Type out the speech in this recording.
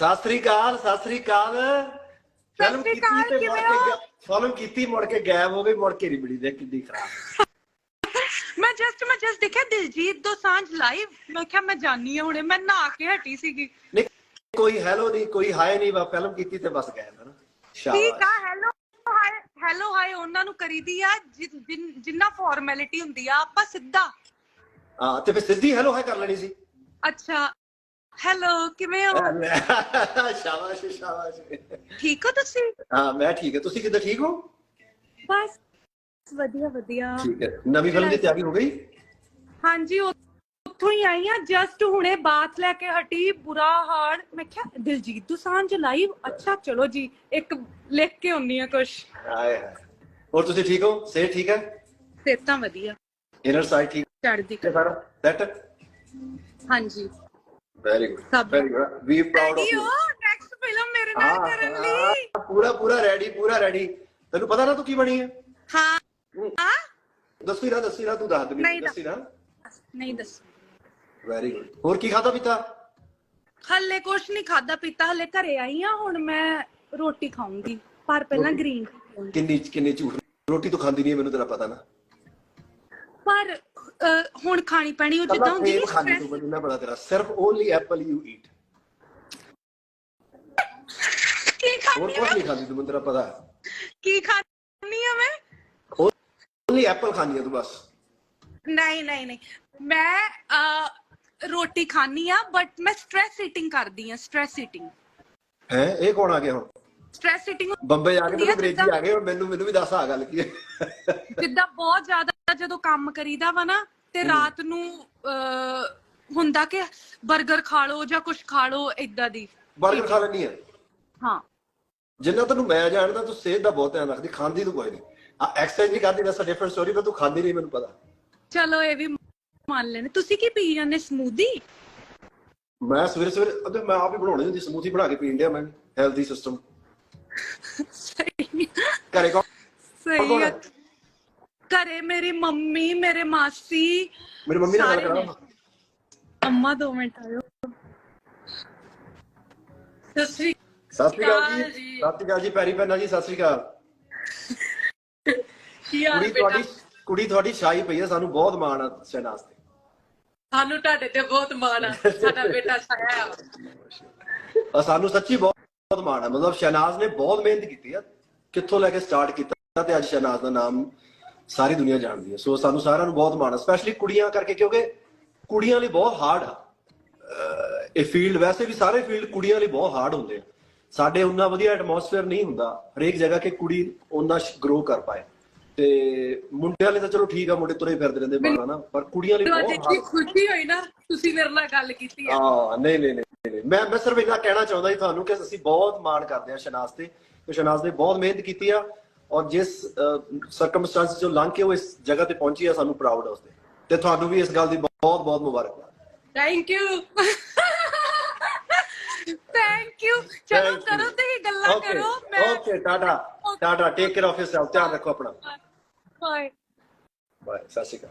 ਸਤਿ ਸ੍ਰੀ ਅਕਾਲ ਸਤਿ ਸ੍ਰੀ ਅਕਾਲ। Film ਕੀਤੀ ਤੇ ਮੁੜ ਕੇ ਫਿਲਮ ਕੀਤੀ ਮੁੜ ਕੇ ਗਾਇਬ ਹੋ ਗਈ ਮੁੜ ਕੇ ਨਹੀਂ ਮਿਲੀ ਦੇਖ ਕਿੰਨੀ ਖਰਾਬ। ਮੈਂ ਜਸਟ ਮੈਂ ਜਸਟ ਦੇਖਿਆ ਦਿਲਜੀਤ ਦੋਸਾਂਝ ਲਾਈਵ ਮੈਂ ਕਿਹਾ ਮੈਂ ਜਾਣੀ ਆ ਹੁਣੇ ਮੈਂ ਨਹਾ ਕੇ ਹਟੀ ਸੀਗੀ। ਨਹੀਂ ਕੋਈ ਹੈਲੋ ਨਹੀਂ ਕੋਈ ਹਾਏ ਨਹੀਂ ਵਾ ਫਿਲਮ ਕੀਤੀ ਤੇ ਬਸ ਗਾਇਬ ਹੈ ਨਾ। ਠੀਕ ਸ਼ਾਬਾਸ਼ ਆ ਹੈਲੋ ਹਾਈ ਹੈਲੋ ਹਾਈ ਉਹਨਾਂ ਨੂੰ ਕਰੀਦੀ ਆ ਜਿੰਨਾ ਫਾਰਮੈਲਿਟੀ ਹੁੰਦੀ ਆ ਆਪਾਂ ਸਿੱਧਾ। ਹਾਂ ਤੇ ਫਿਰ ਸਿੱਧੀ ਹੈਲੋ ਹਾਏ ਕਰ ਲੈਣੀ ਸੀ। ਅੱਛਾ ਹੈਲੋ ਕਿਵੇਂ ਹੋ? ਸ਼ਾਬਾਸ਼ ਸ਼ਾਬਾਸ਼। ਠੀਕ ਹੋ ਤੁਸੀਂ? ਹਾਂ ਮੈਂ ਠੀਕ ਹੈ। ਤੁਸੀਂ ਕਿੱਦਾਂ ਠੀਕ ਹੋ? ਬਸ ਵਧੀਆ ਵਧੀਆ। ਠੀਕ ਹੈ। ਨਵੀਂ ਫਿਲਮ ਦੀ ਤਿਆਰੀ ਹੋ ਗਈ? ਹਾਂਜੀ ਉੱਥੋਂ ਹੀ ਆਈ ਆ ਜਸਟ ਹੁਣੇ ਬਾਤ ਲੈ ਕੇ ਹਟੀ ਬੁਰਾ ਹਾਲ। ਮੈਂ ਕਿਹਾ ਦਿਲਜੀਤ ਦੋਸਾਂਝ ਲਾਈਵ ਅੱਛਾ ਚਲੋ ਜੀ ਇੱਕ ਲਿਖ ਕੇ ਆਉਣੀ ਆ ਕੁਛ। ਹਾਏ ਹਾਏ। ਹੋਰ ਤੁਸੀਂ ਠੀਕ ਹੋ? ਸਿਹਤ ਠੀਕ ਹੈ? ਸਿਹਤਾਂ ਵਧੀਆ। ਇਨਰ ਸਾਈਡ ਠੀਕ ਚੜਦੀ ਸਾਰਾ ਦੈਟ ਹਾਂਜੀ। Very good very good we proud of you next film ਮੇਰੇ ਨਾਲ ਕਰਨ ਲਈ। ਪੂਰਾ ਪੂਰਾ ਰੈਡੀ ਪੂਰਾ ਰੈਡੀ ਤੈਨੂੰ ਪਤਾ ਨਾ ਤੂੰ ਕੀ ਬਣੀ ਹੈ? ਹਾਂ। ਹਾਂ? ਦੱਸੀ ਨਾ ਦੱਸੀ ਨਾ ਤੂੰ ਦੱਸ ਦੇ ਨਹੀਂ ਦੱਸੀ ਨਾ। ਨਹੀਂ ਦੱਸ। ਵੈਰੀ ਗੁੱਡ ਹੋਰ ਕੀ ਖਾਦਾ ਪੀਤਾ? ਹੱਲੇ ਕੁਛ ਨਹੀਂ ਖਾਦਾ ਪੀਤਾ ਹੱਲੇ ਘਰੇ ਆਈ ਆ ਹੁਣ ਮੈਂ ਰੋਟੀ ਖਾਊਂਗੀ। ਪਰ ਪਹਿਲਾਂ? ਗ੍ਰੀਨ ਕਿੰਨੀ ਕਿੰਨੀ ਝੂਠ ਰੋਟੀ ਤਾਂ ਖਾਂਦੀ ਨਹੀਂ ਮੈਨੂੰ ਤੇਰਾ ਪਤਾ ਨਾ। ਪਰ ਹੁਣ ਖਾਣੀ ਪੈਣੀ ਉਹ ਜਿੱਦਾਂ ਹੁੰਦੀ ਸੇਬ ਨੀ ਖਾਂਦੀ stress- ਤੂੰ ਮੈਨੂੰ ਨਾ ਪਤਾ ਤੇਰਾ। ਸਿਰਫ ਓਨਲੀ ਐਪਲ ਯੂ ਈਟ। ਕੀ ਹੋਰ ਖਾਣੀ ਕੁਝ ਆ ਨਹੀਂ ਖਾਂਦੀ ਤੂੰ ਮੈਨੂੰ ਪਤਾ ਕੀ ਖਾਣੀ ਆ ਮੈਂ? ਓਨਲੀ ਐਪਲ ਖਾਂਦੀ ਹੈ ਤੂੰ ਬਸ। ਨਹੀਂ ਨਹੀਂ ਨਹੀਂ। ਮੈਂ ਰੋਟੀ ਖਾਣੀ ਆ ਬਟ ਮੈਂ ਸਟ੍ਰੈਸ ਈਟਿੰਗ ਕਰਦੀ ਆ ਸਟ੍ਰੈਸ ਈਟਿੰਗ ਹੈ ਇਹ ਕੌਣ ਆ ਗਿਆ ਹੁਣ? ਸਟ੍ਰੈਸ ਈਟਿੰਗ ਬੰਬੇ ਜਾ ਕੇ ਹੁੰਦੀ ਤੂੰ ਆ ਗਏ ਮੈਨੂੰ ਮੈਨੂੰ ਵੀ ਦੱਸ ਆ ਗੱਲ ਕੀ ਹੈ। ਜਿੱਦਾਂ ਬਹੁਤ ਜ਼ਿਆਦਾ ਜਦੋਂ ਕੰਮ ਕਰੀਦਾ ਵਾ ਨਾ ਤੇ ਰਾਤ ਨੂੰ ਹੁੰਦਾ ਕਿ 버ਗਰ ਖਾ ਲਓ ਜਾਂ ਕੁਝ ਖਾ ਲਓ ਇਦਾਂ ਦੀ। 버ਗਰ ਖਾ ਲੈਣੀ ਹੈ ਹਾਂ। ਜਿੰਨਾ ਤੈਨੂੰ ਮੈਂ ਜਾਣਦਾ ਤੂੰ ਸਿਹਤ ਦਾ ਬਹੁਤ ਧਿਆਨ ਰੱਖਦੀ ਖਾਂਦੀ ਤੂੰ ਕੋਈ ਨਹੀਂ ਆ ਐਕਸਰਸਾਈਜ਼ ਨਹੀਂ ਕਰਦੀ ਦੱਸ ਡਿਫਰੈਂਟ ਸਟੋਰੀ ਪਰ ਤੂੰ ਖਾਂਦੀ ਨਹੀਂ ਮੈਨੂੰ ਪਤਾ। ਚਲੋ ਇਹ ਵੀ ਮੰਨ ਲੈਣੇ ਤੁਸੀਂ ਕੀ ਪੀ ਜਾਂਦੇ ਸਮੂਦੀ ਮੈਂ ਸਵੇਰੇ ਸਵੇਰੇ ਅਦੇ ਮੈਂ ਆਪ ਹੀ ਬਣਾਉਣੀ ਹੁੰਦੀ ਸਮੂਥੀ ਬਣਾ ਕੇ ਪੀਣ ਡਿਆ ਮੈਂ ਹੈਲਦੀ ਸਿਸਟਮ ਸਹੀ। ਘਰੇ ਕੌਣ? ਸਹੀ ਕੌਣ ਆ। ਹੈ? ਘਰੇ ਮੇਰੀ ਮੰਮੀ ਮੇਰੇ ਮਾਸੀ ਮੇਰੀ ਮੰਮੀ ਨਾਲ ਗੱਲ ਅੰਮਾ ਦੋ ਮਿੰਟ ਆਇਓ। ਸਸਰੀ ਸਤਿ ਸ਼੍ਰੀ ਅਕਾਲ ਜੀ। ਅਕਾਲ ਜੀ। ਸਤਿ ਸ਼੍ਰੀ ਅਕਾਲ ਜੀ ਪੈਰੀ ਪੈਣਾ ਜੀ ਸਤਿ ਸ਼੍ਰੀ ਅਕਾਲ। ਕੀ ਹਾਲ ਕੁੜੀ ਬੇਟਾ? ਤੁਹਾਡੀ ਕੁੜੀ ਤੁਹਾਡੀ ਸ਼ਾਈ ਪਈ ਹੈ ਸਾਨੂੰ ਬਹੁਤ ਮਾਣ ਆ ਸ਼ਹਿਨਾਜ਼ ਤੇ। ਸਾਨੂੰ ਤੁਹਾਡੇ ਤੇ ਬਹੁਤ ਮਾਣ ਆ। ਸਾਡਾ ਬੇਟਾ ਛਾਇਆ ਆ। ਆ ਸਾਨੂੰ ਸੱਚੀ ਬਹੁਤ ਬਹੁਤ ਮਾਣ ਮਤਲਬ ਸ਼ਹਿਨਾਜ਼ ਨੇ ਬਹੁਤ ਮਿਹਨਤ ਕੀਤੀ ਆ। ਕਿੱਥੋਂ ਲੈ ਕੇ ਸਟਾਰਟ ਕੀਤਾ ਤੇ ਅੱਜ ਸ਼ਹਿਨਾਜ਼ ਦਾ ਨਾਮ ਸਾਰੀ ਦੁਨੀਆ ਜਾਣਦੀ ਹੈ ਸੋ ਸਾਨੂੰ ਸਾਰਿਆਂ ਨੂੰ ਬਹੁਤ ਮਾਣ ਸਪੈਸ਼ਲੀ ਕੁੜੀਆਂ ਕਰਕੇ ਕਿਉਂਕਿ ਕੁੜੀਆਂ ਲਈ ਬਹੁਤ ਹਾਰਡ ਆ। ਇਹ ਫੀਲਡ ਵੈਸੇ ਵੀ ਸਾਰੇ ਫੀਲਡ ਕੁੜੀਆਂ ਲਈ ਬਹੁਤ ਹਾਰਡ ਹੁੰਦੇ ਆ। ਸਾਡੇ ਉਨਾ ਵਧੀਆ ਐਟਮੋਸਫੇਅਰ ਨਹੀਂ ਹੁੰਦਾ ਹਰੇਕ ਜਗ੍ਹਾ ਕਿ ਕੁੜੀ ਉਹਨਾਂ ਗਰੋ ਕਰ ਪਾਏ। ਤੇ ਮੁੰਡਿਆਂ ਲਈ ਤਾਂ ਚਲੋ ਠੀਕ ਆ ਮੁੰਡੇ ਤੁਰੇ ਫਿਰਦੇ ਰਹਿੰਦੇ ਬਾਹਰ ਨਾ ਪਰ ਕੁੜੀਆਂ ਲਈ ਬਹੁਤ ਖੁਸ਼ੀ ਹੋਈ ਨਾ ਤੁਸੀਂ ਮੇਰੇ ਨਾਲ ਗੱਲ ਕੀਤੀ ਆ। ਹਾਂ ਨਹੀਂ ਨਹੀਂ। ਮੈਂ ਮੈਂ ਸਿਰਫ ਇੰਨਾ ਕਹਿਣਾ ਚਾਹੁੰਦਾ ਸੀ ਤੁਹਾਨੂੰ ਕਿ ਅਸੀਂ ਬਹੁਤ ਮਾਣ ਕਰਦੇ ਹਾਂ ਸ਼ਨਾਜ਼ ਤੇ ਕਿ ਸ਼ਨਾਜ਼ ਨੇ ਬਹੁਤ ਮਿਹਨਤ ਕੀਤੀ ਆ ਔਰ ਜਿਸ ਸਰਕਮਸਟੈਂਸ ਚੋਂ ਲੰਘ ਕੇ ਉਹ ਇਸ ਜਗ੍ਹਾ ਤੇ ਪਹੁੰਚੀ ਆ ਸਾਨੂੰ ਪ੍ਰਾਊਡ ਆ ਉਸ ਤੇ। ਤੇ ਤੁਹਾਨੂੰ ਵੀ ਇਸ ਗੱਲ ਦੀ ਬਹੁਤ ਬਹੁਤ ਮੁਬਾਰਕਬਾਦ ਥੈਂਕ ਯੂ ਥੈਂਕ ਯੂ ਚਲੋ. ਕਰੋ ਤੇ ਗੱਲਾਂ ਕਰੋ ਮੈਂ okay ta-ta ta-ta take care of yourself ਧਿਆਨ ਰੱਖੋ ਆਪਣਾ। ਬਾਏ ਬਾਏ ਸਤਿ ਸ਼੍ਰੀ ਅਕਾਲ।